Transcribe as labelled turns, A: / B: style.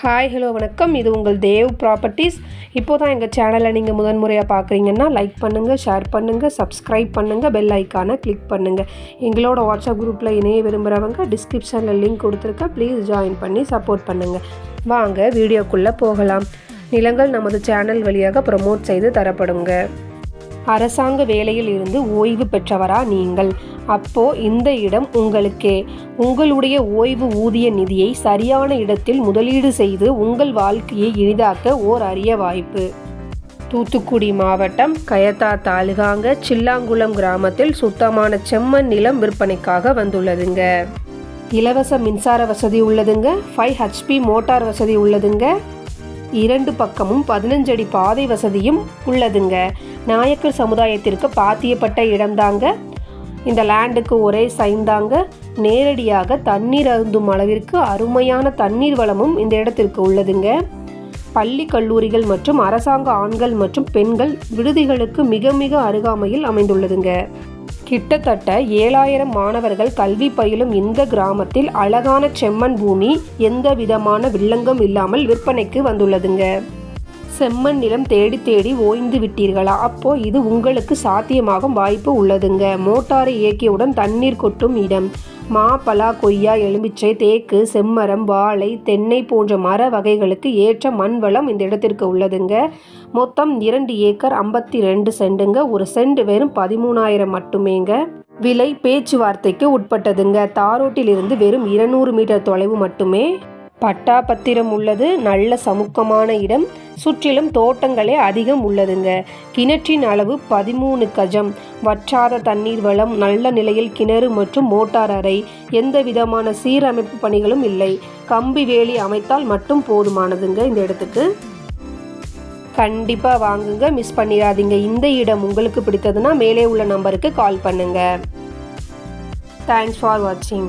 A: Hi hello வணக்கம். இது உங்கள் தேவ் ப்ராப்பர்ட்டிஸ் இப்போ தான் எங்கள் சேனலை நீங்கள் முதன்முறையாக பார்க்குறீங்கன்னா லைக் பண்ணுங்கள் ஷேர் பண்ணுங்கள் சப்ஸ்கிரைப் பண்ணுங்கள் பெல் ஐக்கானை கிளிக் பண்ணுங்கள் எங்களோட வாட்ஸ்அப் குரூப்பில் இணைய விரும்புகிறவங்க டிஸ்கிரிப்ஷனில் லிங்க் கொடுத்துருக்க ப்ளீஸ் ஜாயின் பண்ணி சப்போர்ட் பண்ணுங்கள் வாங்க வீடியோக்குள்ளே போகலாம். நிலங்கள் நமது சேனல் வழியாக ப்ரமோட் செய்து தரப்படுங்க. அரசாங்க வேலையில் இருந்து ஓய்வு பெற்றவரா நீங்கள். அப்போ இந்த இடம் உங்களுக்கே. உங்களுடைய ஓய்வு ஊதிய நிதியை சரியான இடத்தில் முதலீடு செய்து உங்கள் வாழ்க்கையை எளிதாக்க ஓர் அரிய வாய்ப்பு. தூத்துக்குடி மாவட்டம் கயத்தா தாலுகாங்க சில்லாங்குளம் கிராமத்தில் சுத்தமான செம்மண் நிலம் விற்பனைக்காக வந்துள்ளதுங்க. இலவச மின்சார வசதி உள்ளதுங்க. ஃபைவ் ஹெச்பி மோட்டார் வசதி உள்ளதுங்க. இரண்டு பக்கமும் பதினஞ்சடி பாதை வசதியும் உள்ளதுங்க. நாயக்கர் சமுதாயத்திற்கு பாத்தியப்பட்ட இடம்தாங்க. இந்த லேண்டுக்கு ஒரே சைந்தாங்க நேரடியாக தண்ணீர் அருந்தும் அளவிற்கு அருமையான தண்ணீர் வளமும் இந்த இடத்திற்கு உள்ளதுங்க. பள்ளி கல்லூரிகள் மற்றும் அரசாங்க ஆண்கள் மற்றும் பெண்கள் விடுதிகளுக்கு மிக மிக அருகாமையில் அமைந்துள்ளதுங்க. கிட்டத்தட்ட ஏழாயிரம் மாணவர்கள் கல்வி பயிலும் இந்த கிராமத்தில் அழகான செம்மண் பூமி எந்த விதமான வில்லங்கம் இல்லாமல் விற்பனைக்கு வந்துள்ளதுங்க. செம்மண் நிலம் தேடி தேடி ஓய்ந்து விட்டீர்களா? அப்போ இது உங்களுக்கு சாத்தியமாகும் வாய்ப்பு உள்ளதுங்க. மோட்டாரை இயக்கியவுடன் தண்ணீர் கொட்டும் இடம். மா பலா கொய்யா எலுமிச்சை தேக்கு செம்மரம் வாழை தென்னை போன்ற மர வகைகளுக்கு ஏற்ற மண் வளம் இந்த இடத்திற்கு உள்ளதுங்க. மொத்தம் இரண்டு ஏக்கர் ஐம்பத்தி ரெண்டு சென்டுங்க ஒரு சென்ட் வெறும் பதிமூணாயிரம் மட்டுமேங்க. விலை பேச்சுவார்த்தைக்கு உட்பட்டதுங்க. தாரோட்டிலிருந்து வெறும் இருநூறு மீட்டர் தொலைவு மட்டுமே. பட்டாபத்திரம் உள்ளது. நல்ல சமுக்கமான இடம். சுற்றிலும் தோட்டங்களே அதிகம் உள்ளதுங்க. கிணற்றின் அளவு பதிமூணு கஜம். வற்றாத தண்ணீர் வளம் நல்ல நிலையில் கிணறு மற்றும் மோட்டார் அறை. எந்த விதமான சீரமைப்பு பணிகளும் இல்லை. கம்பி வேலி அமைத்தால் மட்டும் போதுமானதுங்க இந்த இடத்துக்கு. கண்டிப்பாக வாங்குங்க. மிஸ் பண்ணிடாதீங்க. இந்த இடம் உங்களுக்கு பிடித்ததுன்னா மேலே உள்ள நம்பருக்கு கால் பண்ணுங்கள் தேங்க்ஸ் ஃபார் வாட்சிங்